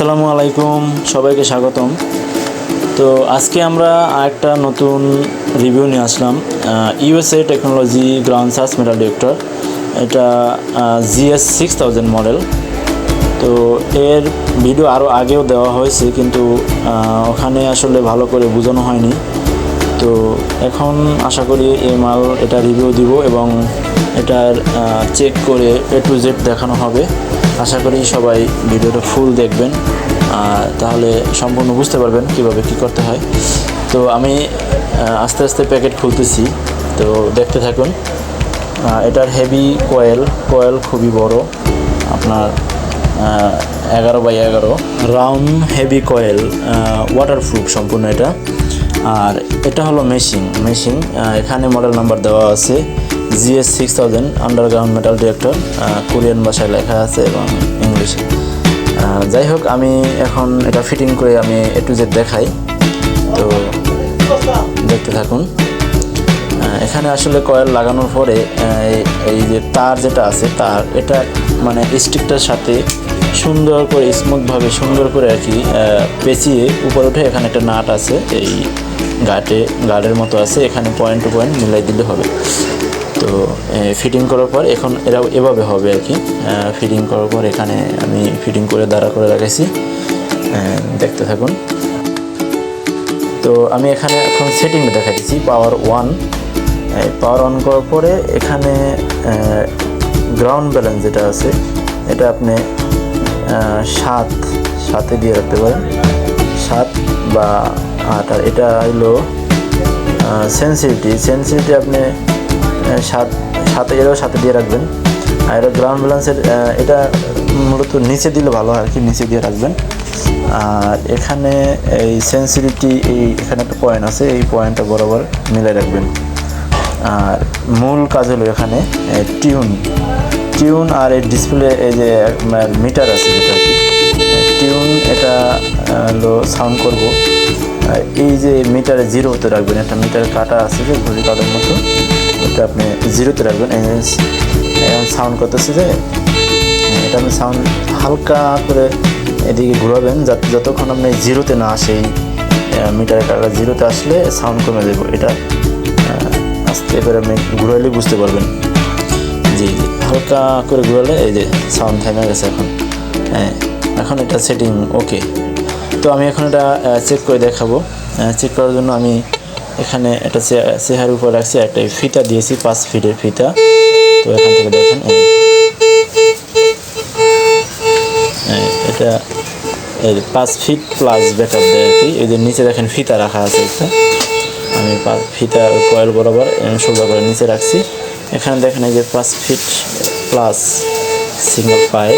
আসসালামু আলাইকুম, সবাইকে স্বাগতম। তো আজকে আমরা একটা নতুন রিভিউ নিয়ে আসলাম USA technology ground search metal detector এটা জিএস সিক্স থাউজেন্ড মডেল তো এর ভিডিও আরও আগেও দেওয়া হয়েছে, কিন্তু ওখানে আসলে ভালো করে বোঝানো হয়নি। তো এখন আশা করি এই মাল এটা রিভিউ দিব এবং এটার চেক করে এ টু জেড দেখানো হবে। আশা করি সবাই ভিডিওটা ফুল দেখবেন তাহলে সম্পূর্ণ বুঝতে পারবেন কীভাবে কি করতে হয়। তো আমি আস্তে আস্তে প্যাকেট খুলতেছি, তো দেখতে থাকুন। এটার হেভি কয়েল কয়েল খুবই বড়, আপনার এগারো বাই এগারো। রাউন্ড হেভি কয়েল ওয়াটারপ্রুফ সম্পূর্ণ এটা। আর এটা হলো মেশিন মেশিন এখানে মডেল নাম্বার দেওয়া আছে, GS six thousand underground metal detector Korean ভাষায় লেখা আছে এবং ইংলিশে। যাই হোক, আমি এখন এটা ফিটিং করে আমি এ টু জেড দেখাই। তো দেখতে থাকুন। এখানে আসলে কয়েল লাগানোর পরে এই- এই যে তার যেটা আছে, তার, এটা মানে স্টিকটার সাথে সুন্দর করে স্মুথভাবে সুন্দর করে আর কি পেঁচিয়ে উপরে উঠে এখানে একটা নাট আছে। এই গাটে গার্ডের মতো আছে এখানে পয়েন্ট টু পয়েন্ট মিলাই দিলে হবে। তো ফিটিং করার পর এখন এরা এভাবে হবে আর কি। ফিটিং করার পর এখানে আমি ফিটিং করে দাঁড়া করে রাখাইছি আহ, দেখতে থাকুন। তো আমি এখানে এখন সেটিংটা দেখা দিচ্ছি পাওয়ার ওয়ান পাওয়ার অন করার পরে এখানে গ্রাউন্ড ব্যালেন্স যেটা আছে এটা আপনি সাত সাথে দিয়ে রাখতে পারেন সাত বা আট, আর এটা হলো সেন্সিটিভিটি সেন্সিটিভিটি আপনি সাত সাথে এটাও সাথে দিয়ে রাখবেন। আর এটা গ্রাউন্ড ব্যালেন্সের এটা মূলত নিচে দিলে ভালো হয় আর কি, নিচে দিয়ে রাখবেন। আর এখানে এই সেন্সিটিভিটি এই এখানে একটা পয়েন্ট আছে, এই পয়েন্টটা বরাবর মিলে রাখবেন। আর মূল কাজ হলো এখানে টিউন টিউন আর এই ডিসপ্লে, এই যে মিটার আছে যেটা টিউন এটা হলো সাউন্ড করব। এই যে মিটারে জিরোতে রাখবেন, একটা মিটার কাটা আছে যে ঘড়ি কাটার মতো, ওটা আপনি জিরোতে রাখবেন এখন সাউন্ড করতেছে যে, এটা আপনি সাউন্ড হালকা করে এদিকে ঘোরাবেন, যাতে, যতক্ষণ আপনি জিরোতে না আসে এই কাটা, জিরোতে আসলে সাউন্ড কমে দেবো এটা আস্তে করে আপনি ঘুরাইলে বুঝতে পারবেন। জি জি। হালকা করে ঘুরালে এই যে সাউন্ড থেমে গেছে এখন। হ্যাঁ এখন এটা সেটিং ওকে তো আমি এখন এটা চেক করে দেখাবো। চেক করার জন্য আমি এখানে একটা চেহার উপর রাখছি একটা ফিতা দিয়েছি পাঁচ ফিটের ফিতা। তো এখান থেকে দেখেন এই, এটা এই পাঁচ ফিট প্লাস ব্যাকআপ দেয় আর কি। এই যে নিচে দেখেন ফিতা রাখা আছে একটা। আমি ফিতা কয়েল বরাবর সোজা করে নিচে রাখছি। এখানে দেখেন এই যে পাঁচ ফিট প্লাস সিঙ্গেল পায়ে